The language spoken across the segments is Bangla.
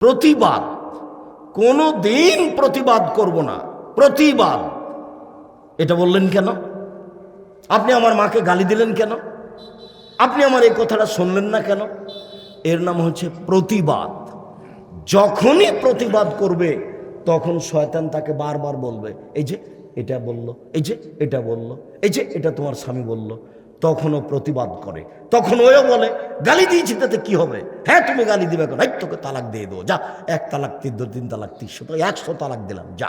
প্রতিবাদ। কোনো দিন প্রতিবাদ করব না। প্রতিবাদ। এটা বললেন কেন? আপনি আমার মাকে গালি দিলেন কেন? আপনি আমার এই কথাটা শুনলেন না কেন? এর নাম হচ্ছে প্রতিবাদ। যখনই প্রতিবাদ করবে, তখন শয়তান তাকে বারবার বলবে, এই যে এটা বলল, এই যে এটা বলল, এই যে এটা তোমার স্বামী বলল তখনও প্রতিবাদ করে। তখন ওও বলে, গালি দিয়েছি তাতে কি হবে? হ্যাঁ তুমি গালি দিবে এখন এই তোকে তালাক দিয়ে দেবো। যা, এক তালাক তিন দু, তিন তালাক, তিনশো তো, একশো তালাক দিলাম, যা।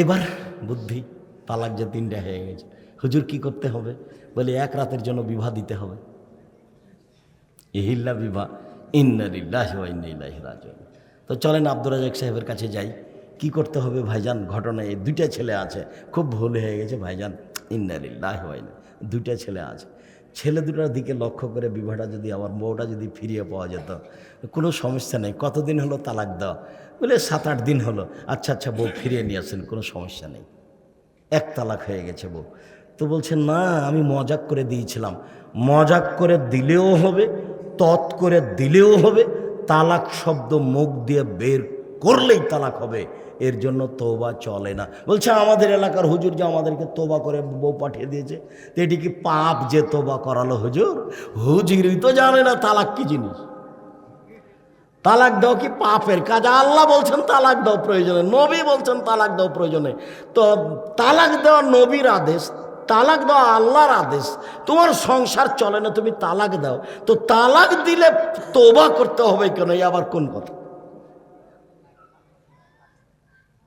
এবার বুদ্ধি, তালাক যে তিনটা হয়ে গেছে। হুজুর কি করতে হবে? বলে, এক রাতের জন্য বিবাহ দিতে হবে। ইহিল্লা বিবাহ ইন্নালিল্লাহ ইন্নাইল্লাহি তো চলেন আব্দুর রাজাক সাহেবের কাছে যাই। কি করতে হবে ভাইজান? ঘটনায় দুইটা ছেলে আছে, খুব ভুল হয়ে গেছে, ভাইজান ইন্নালিল্লাহ ইন্না দুইটা ছেলে আছে। ছেলে দুটার দিকে লক্ষ্য করে বিবাহটা যদি আমার বউটা যদি ফিরিয়ে পাওয়া যেত, কোনো সমস্যা নেই। কতদিন হলো তালাক দেওয়া? বলে সাত আট দিন হলো। আচ্ছা আচ্ছা বউ ফিরিয়ে নিয়ে আসেন, কোনো সমস্যা নেই। এক তালাক হয়ে গেছে বউ। তো বলছে, না, আমি মজাক করে দিয়েছিলাম। মজাক করে দিলেও হবে, তৎ করে দিলেও হবে। তালাক শব্দ মুখ দিয়ে বের করলেই তালাক হবে। এর জন্য তোবা চলে না। বলছে, আমাদের এলাকার হুজুর যে আমাদেরকে তোবা করে বউ পাঠিয়ে দিয়েছে, তো এটি কি পাপ যে তোবা করালো হুজুর? হুজুরই তো জানে না তালাক কি জিনিস। তালাক দাও কি পাপের কাজ? আল্লাহ বলছেন তালাক দাও প্রয়োজনে, নবী বলছেন তালাক দাও প্রয়োজনে। তো তালাক দেওয়া নবীর আদেশ, তালাক দেওয়া আল্লাহর আদেশ, তোমার সংসার চলে না, তুমি তালাক দাও। তো তালাক দিলে তোবা করতে হবে কেন? আবার কোন কথা?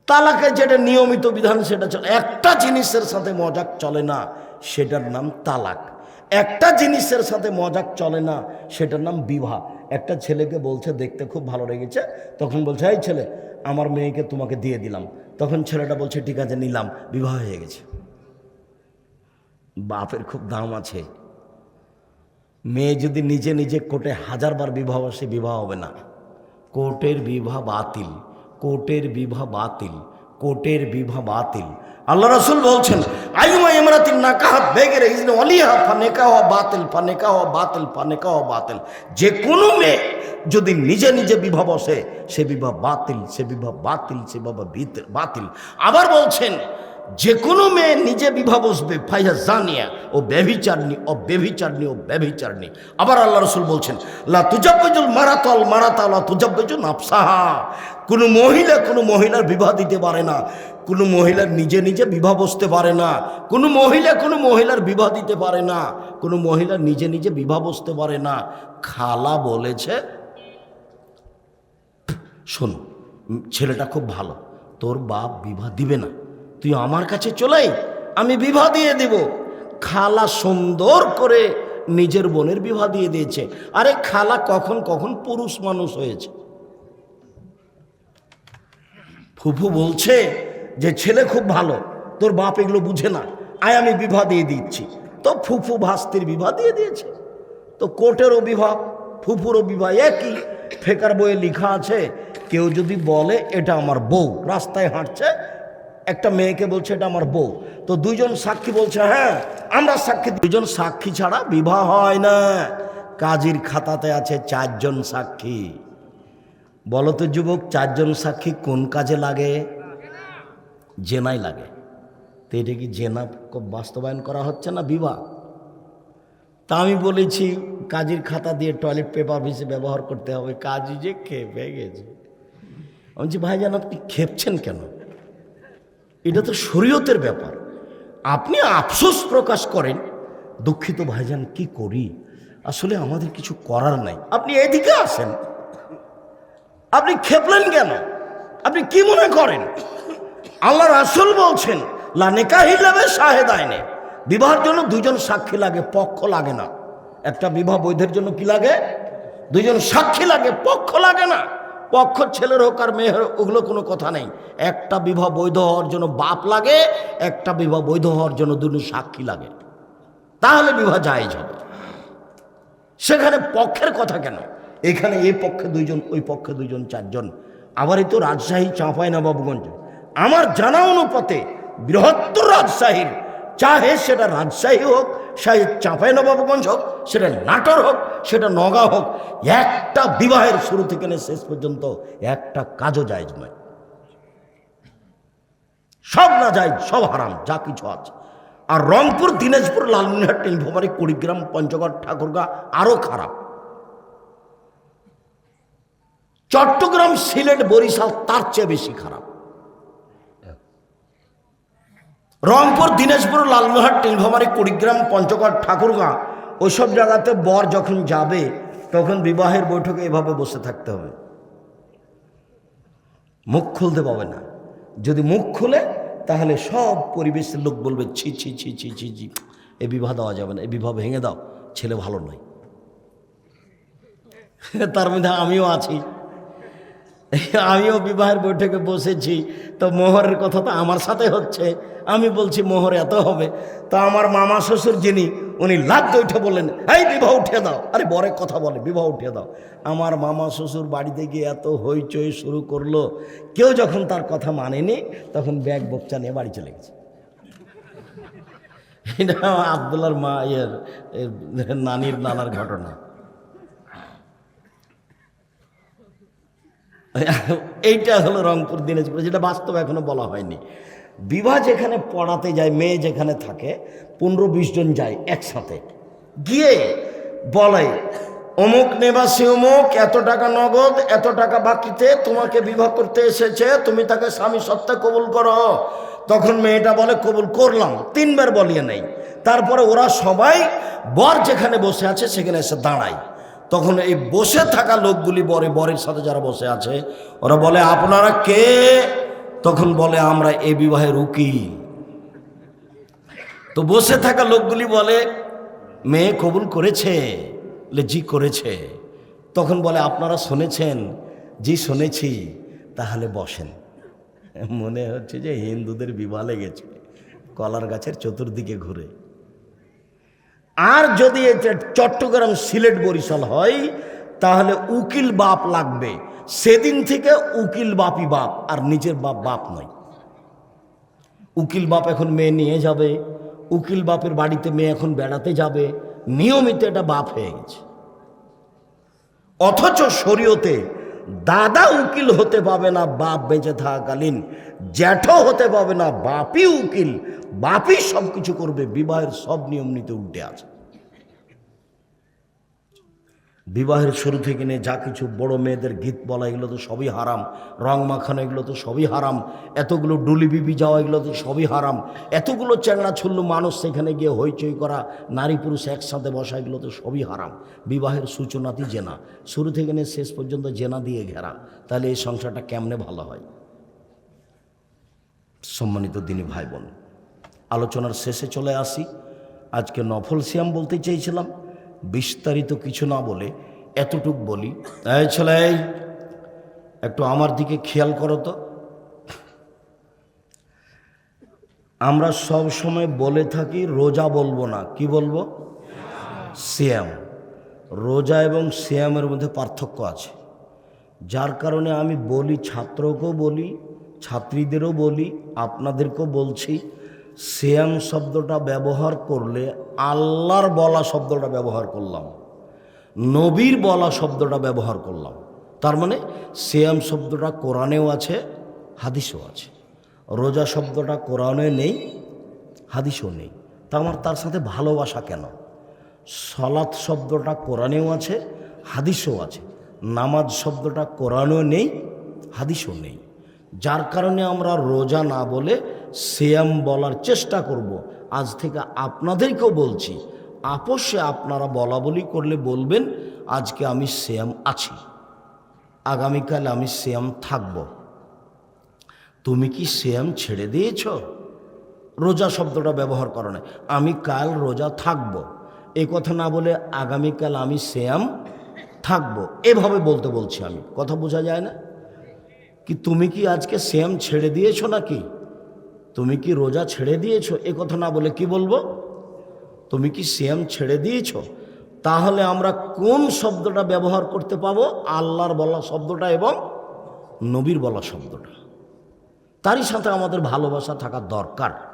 তালাকের যেটা নিয়মিত বিধান সেটা চলে। একটা জিনিসের সাথে মজাক চলে না, সেটার নাম তালাক। একটা জিনিসের সাথে মজাক চলে না, সেটার নাম বিবাহ। একটা ছেলেকে বলছে, দেখতে খুব ভালো লেগেছে। তখন বলছে, এই ছেলে, আমার মেয়েকে তোমাকে দিয়ে দিলাম। তখন ছেলেটা বলছে, ঠিক আছে, নিলাম, বিবাহ হয়ে গেছে। বাপের খুব দাম আছে। মেয়ে যদি নিজে নিজে কোর্টে হাজারবার বিবাহ, সে বিবাহ হবে না। কোর্টের বিবাহ বাতিল। কোর্টের বিবাহ বাতিল কোর্টের বিবাহ বাতিল। আল্লাহ রসুল বলছেন আইমা ইমরাতিন নাকাহাত বেগের ইজনে অলিহা ফানেকা হওয়া বাতিল, ফানেকা হওয়া বাতিল, ফানেকা হওয়া বাতিল। যে কোনো মেয়ে যদি নিজে নিজে বিবাহ বসে, সে বিবাহ বাতিল, সে বিবাহ বাতিল, সে বাবা বাতিল। আবার বলছেন যে কোনো মেয়ে নিজে বিবাহ বসবে ফাইয়া জানিয়া, ও ব্যভিচারনি ও ব্যভিচারনি ও ব্যভিচারনি আবার আল্লাহ রসুল বলছেন, লা তুজাব্বেজুল মারাতল মারাতা, লা তুজাব্বেজুল নাফসাহা কোনো মহিলা কোনো মহিলার বিবাহ দিতে পারে না, কোনো মহিলার নিজে নিজে বিবাহ বসতে পারে না, কোনো মহিলা কোনো মহিলার বিবাহ দিতে পারে না, কোনো মহিলা নিজে নিজে বিবাহ বসতে পারে না। খালা বলেছে, শোন, ছেলেটা খুব ভালো, তোর বাপ বিবাহ দিবে না। তুই আমার কাছে চলে আয়, আমি বিবাহ দিয়ে দিব। খালা সুন্দর করে নিজের বোনের বিবাহ দিয়ে দিয়েছে। আরে খালা কখন কখন পুরুষ মানুষ হয়েছে। ফুফু বলছে যে ছেলে খুব ভালো তোর বাপ এগুলো বুঝে না। আয় আমি বিবাহ দিয়ে দিচ্ছি। তো ফুফু ভাস্তির বিবাহ দিয়ে দিয়েছে। তো কোর্টেরও বিবাহ ফুফুরও বিবাহ একই। ফেকার বইয়ে লেখা আছে কেউ যদি বলে এটা আমার বউ। রাস্তায় হাঁটছে একটা মেয়েকে বলছে, এটা আমার বউ। তো দুইজন সাক্ষী বলছে হ্যাঁ আমরা সাক্ষী দুজন সাক্ষী ছাড়া বিবাহ হয় না। কাজীর খাতাতে আছে চারজন সাক্ষী। বলো তো যুবক, চারজন সাক্ষী কোন কাজে লাগে? জেনাই লাগে। তো এটা কি জেনা বাস্তবায়ন করা হচ্ছে না বিবাহ? তা আমি বলেছি, কাজের খাতা দিয়ে টয়লেট পেপার বেশি ব্যবহার করতে হবে। কাজই যে খেপে গেছে। আমি বলছি, ভাইজান, আপনি খেপছেন কেন? এটা তো শরীয়তের ব্যাপার। আপনি আফসোস প্রকাশ করেন, দুঃখিত ভাইজান, কি করি? আসলে আমাদের কিছু করার নাই। আপনি এদিকে আসেন। আপনি খেপলেন কেন? আপনি কি মনে করেন? আল্লাহ রাসুল বলছেন লানেকাহিলাবে শাহেদ আইনে বিবাহের জন্য দুজন সাক্ষী লাগে, পক্ষ লাগে না। একটা বিবাহ বৈধের জন্য কি লাগে? দুজন সাক্ষী লাগে, পক্ষ লাগে না। পক্ষ ছেলের হোক আর মেয়ের ওগুলো কোনো কথা নেই। একটা বিবাহ বৈধ হওয়ার জন্য বাপ লাগে, একটা বিবাহ বৈধ হওয়ার জন্য দুজন সাক্ষী লাগে। তাহলে বিবাহ জায়েজ হবে। সেখানে পক্ষের কথা কেন? এখানে এই পক্ষে দুইজন, ওই পক্ষে দুইজন, চারজন। আবার এই তো রাজশাহী, চাঁপাই না বাবুগঞ্জ আমার জানা অনুপাতে বৃহত্তর রাজশাহীর, চাহে সেটা রাজশাহী হোক সে চাঁপাই নবাবগঞ্জ হোক, সেটা নাটোর হোক, সেটা নগা হোক, একটা বিবাহের শুরু থেকে নিয়ে শেষ পর্যন্ত একটা কাজও জায়জ নয়। সব না যায় সব হারাম, যা কিছু আছে। আর রংপুর, দিনাজপুর লালমিনহাট নীলফামারী, কুড়িগ্রাম, পঞ্চগড়, ঠাকুরগা আরও খারাপ। চট্টগ্রাম, সিলেট, বরিশাল তার চেয়ে বেশি খারাপ। রংপুর, দিনাজপুর লালমোহাট নীলফামারী কুড়িগ্রাম, পঞ্চগড়, ঠাকুরগাঁ, ওইসব জায়গাতে বর যখন যাবে, তখন বিবাহের বৈঠকে এভাবে বসে থাকতে হবে। মুখ খুলতে পাবে না। যদি মুখ খুলে, তাহলে সব পরিবেশের লোক বলবে, ছি ছি ছি ছি ছি ছি। এ বিবাহ দেওয়া যাবে না। এ বিবাহ ভেঙে দাও। ছেলে ভালো নয়। তার মধ্যে আমিও আছি। আমিও বিবাহের বৈঠকে বসেছি। তো মোহরের কথা তো আমার সাথে হচ্ছে। আমি বলছি, মোহর এত হবে। তো আমার মামা শ্বশুর যিনি, উনি লাভ উঠে বললেন, এই বিবাহ উঠে দাও। আরে বরে কথা বলে, বিবাহ উঠে দাও। আমার মামা শ্বশুর বাড়িতে গিয়ে এত হইচই শুরু করল, কেউ যখন তার কথা মানেনি, তখন ব্যাগ বকচা নিয়ে বাড়ি চলে গেছে। এটা আবদুল্লার মা, ইয়ের নানির, নানার ঘটনা। এইটা হলো রংপুর, দিনাজপুর, যেটা বাস্তব এখনও বলা হয়নি। বিবাহ যেখানে পড়াতে যায়, মেয়ে যেখানে থাকে, পনেরো বিশ জন যায় একসাথে। গিয়ে বলে, অমুক নেবাসী, অমুক, এত টাকা নগদ, এত টাকা বাকিতে, তোমাকে বিবাহ করতে এসেছে, তুমি তাকে স্বামী সত্তা কবুল করো। তখন মেয়েটা বলে, কবুল করলাম। তিনবার বলিয়ে নেই। তারপরে ওরা সবাই বর যেখানে বসে আছে, সেখানে এসে দাঁড়ায়। তখন এই বসে থাকা লোকগুলি বরে বরের সাথে যারা বসে আছে, ওরা বলে, আপনারা কে? তখন বলে, আমরা এ বিবাহের উকিল। তো বসে থাকা লোকগুলি বলে, মেয়ে কবুল করেছে? জি, করেছে। তখন বলে, আপনারা শুনেছেন? জি, শুনেছি। তাহলে বসেন। মনে হচ্ছে যে হিন্দুদের বিবাহ লেগেছে, কলার গাছের চতুর্দিকে ঘুরে। আর যদি এটা চট্টগ্রাম সিলেট বরিশাল হয়, তাহলে উকিল বাপ লাগবে। সেদিন থেকে উকিল বাপই বাপ, আর নিজের বাপ বাপ নয়। উকিল বাপ এখন মেয়ে নিয়ে যাবে, উকিল বাপের বাড়িতে মেয়ে এখন বেড়াতে যাবে, নিয়মিত এটা বাপ হয়ে গেছে। অথচ শরীয়তে দাদা উকিল হতে পাবে না, বাপ বেঁচে থাকাকালীন। জ্যাঠো হতে পাবে না বাপি উকিল। বাপি সব কিছু করবে, বিবাহের সব নিয়ম নিতে উল্টে আছে। বিবাহের শুরু থেকে নিয়ে যা কিছু বড় মেয়েদের গীত বলা, এগুলো তো সবই হারাম। রং মাখানো, এগুলো তো সবই হারাম। এতগুলো ডুলি বিবি যাওয়া, এগুলো তো সবই হারাম। এতগুলো চ্যাংড়া ছুল্লু মানুষ সেখানে গিয়ে হইচই করা, নারী পুরুষ একসাথে বসা, এগুলো তো সবই হারাম। বিবাহের সূচনাতি জেনা। শুরু থেকে নিয়ে শেষ পর্যন্ত জেনা দিয়ে ঘেরা। তাহলে এই সংসারটা কেমনে ভালো হয়? সম্মানিত দিনী ভাই বোন, আলোচনার শেষে চলে আসি। আজকে নফল সিয়াম বলতে চেয়েছিলাম। বিস্তারিত কিছু না বলে এতটুক বলি। এই ছেলে একটু আমার দিকে খেয়াল করো তো। আমরা সব সময় বলে থাকি, রোজা বলব না। কি বলব? সিয়াম। রোজা এবং সিয়ামের মধ্যে পার্থক্য আছে। যার কারণে আমি বলি, ছাত্রকেও বলি, ছাত্রীদেরও বলি, আপনাদেরকেও বলছি। সিয়াম শব্দটা ব্যবহার করলে আল্লাহর বলা শব্দটা ব্যবহার করলাম। নবীর বলা শব্দটা ব্যবহার করলাম। তার মানে সিয়াম শব্দটা কোরআনেও আছে, হাদিসও আছে। রোজা শব্দটা কোরআনে নেই, হাদিসও নেই। তা আমার তার সাথে ভালোবাসা কেন? সলাৎ শব্দটা কোরআনেও আছে, হাদিসও আছে। নামাজ শব্দটা কোরআনেও নেই, হাদিসও নেই। যার কারণে আমরা রোজা না বলে সিয়াম বলার চেষ্টা করব। আজ থেকে আপনাদেরকেও বলছি, আপোষে আপনারা বলা বলি করলে বলবেন, আজকে আমি সিয়াম আছি। আগামীকাল আমি সিয়াম থাকব। তুমি কি সিয়াম ছেড়ে দিয়েছ? রোজা শব্দটা ব্যবহার করো না। আমি কাল রোজা থাকব। এ কথা না বলে আগামীকাল আমি শ্যাম থাকব। এভাবে বলতে বলছি আমি। কথা বোঝা যায় না? কি তুমি কি আজকে শ্যাম ছেড়ে দিয়েছ নাকি? তুমি কি রোজা ছেড়ে দিয়েছ? এ কথা না বলে কি বলব? তুমি কি সিএম ছেড়ে দিয়েছ? তাহলে আমরা কোন শব্দটা ব্যবহার করতে পাবো? আল্লাহর বলা শব্দটা এবং নবীর বলা শব্দটা। তারই সাথে আমাদের ভালোবাসা থাকা দরকার।